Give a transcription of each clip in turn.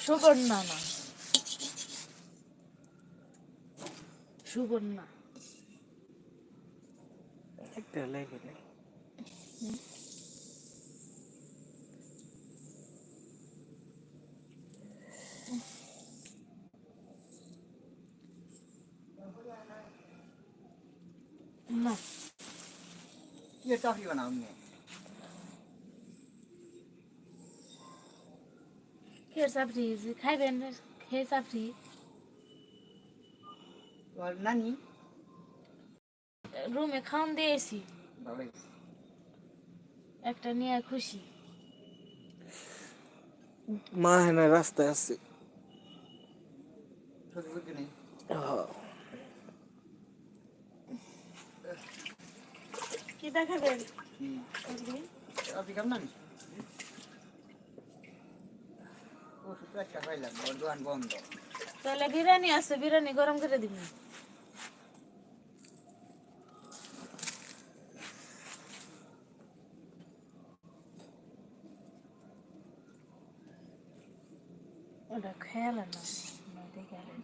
সুবর্ণা না সুবর্ণা একটা লেগে নেই না ये चाकरी बनाऊंगे খেয়ে চাপড়ি খাইবেন খেয়ে চাপড়ি নানি রুমে খাওয়ান দিয়েছি। একটা নিয়ে খুশি। মা হ্যাঁ রাস্তায় আছে। হ্যাঁ। কি দেখাবেন? আপনি কেমন তাহলে বিরিয়ানি আছে বিরিয়ানি গরম করে দিবেন ওটা খেয়াল না না দেখে আলেন।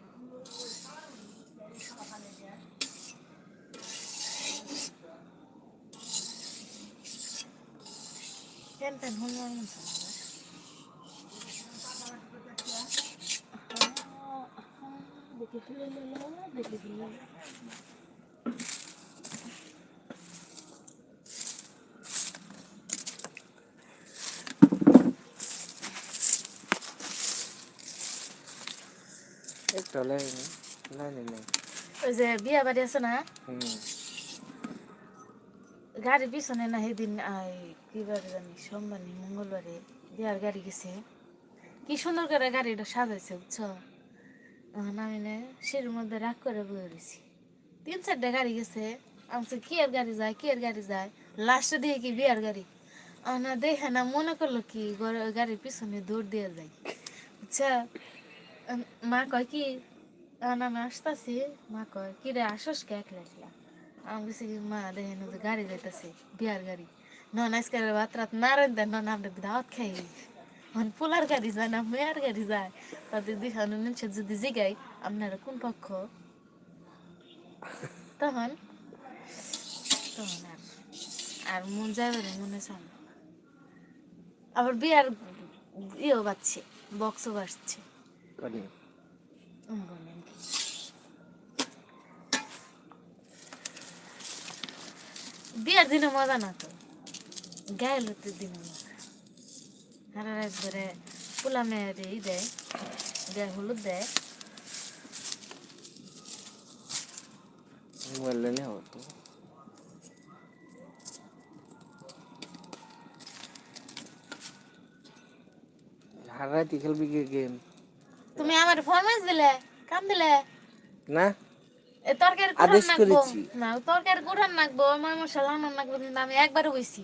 একটা লেগে লাইনে নেই ওই যে বিয়া বাড়ি আছে না? হুম। পিছনে না সেদিন কি বারে জানি সোমবারে মঙ্গলবারে বিয়ার গাড়ি গেছে। কি সুন্দর করে গাড়িটা সাজাইছে বুঝছ? এখন আমি না মধ্যে রাগ করে বয়ে রয়েছি তিন চারটা গাড়ি গেছে। আমি বলছি, কি আর গাড়ি যায়? কি আর গাড়ি যায়? লাস্টে দিয়ে কি বিয়ার গাড়ি? না দেখে না মনে করল কি গাড়ির পিছনে দৌড় দিয়ে যায়। আম, মা কয় কি? আমি আসতেছি। মা কয় কি রে আসস কে একলা একলা? আমি বলছি মা দেখেন গাড়ি যাইতেছে বিয়ার গাড়ি। নন আজকে রাত রাত না রান্ধে নন আমরা দাওয়াত খাই মানে পোলার গাড়ি যায় না মেয়ার গাড়ি যায় তাদের দিখানো নিচ্ছে যদি জিগাই আপনারা কোন পক্ষ তখন তখন আর আর মন যাবে মনে চান আবার বিয়ার ইয়েও বাজছে বক্সও বাজছে। বিয়ার দিনে মজা না তো গায়ে লুতের দিনে মজা সারা রাত ধরে পোলা মেয়ের ই দেয় গায়ে হলুদ দেয় মোবাইল লেনে খেলবি গেম? তুমি আমার দিলে কাম দিলে না। এ তরকারি কুড়ান আদেশ নাকবো। না তরকারি কুড়ান নাকবো আমার মশলা আনান নাকবো কিন্তু আমি একবারও হইছি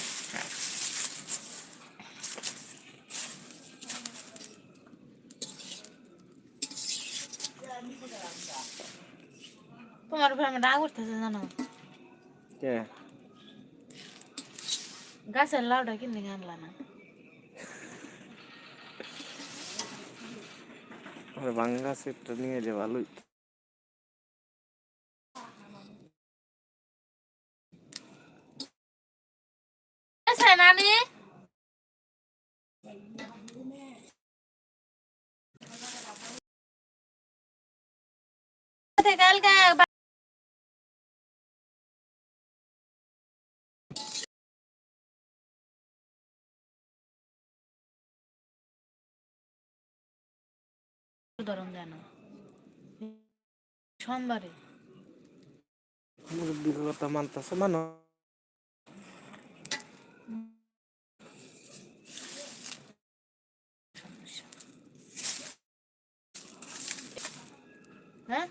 তোমার উপর আমার রাগ উঠতেছে জানো? কে? গাছের লাউটা কিনে আনলা না। বাঙ্গা সেটটা নিয়ে যে ভালোই নানি কালকে ধরন দেয় না সোমবারে। মুরব্বীর কথা মানতেছে মানো। হ্যাঁ?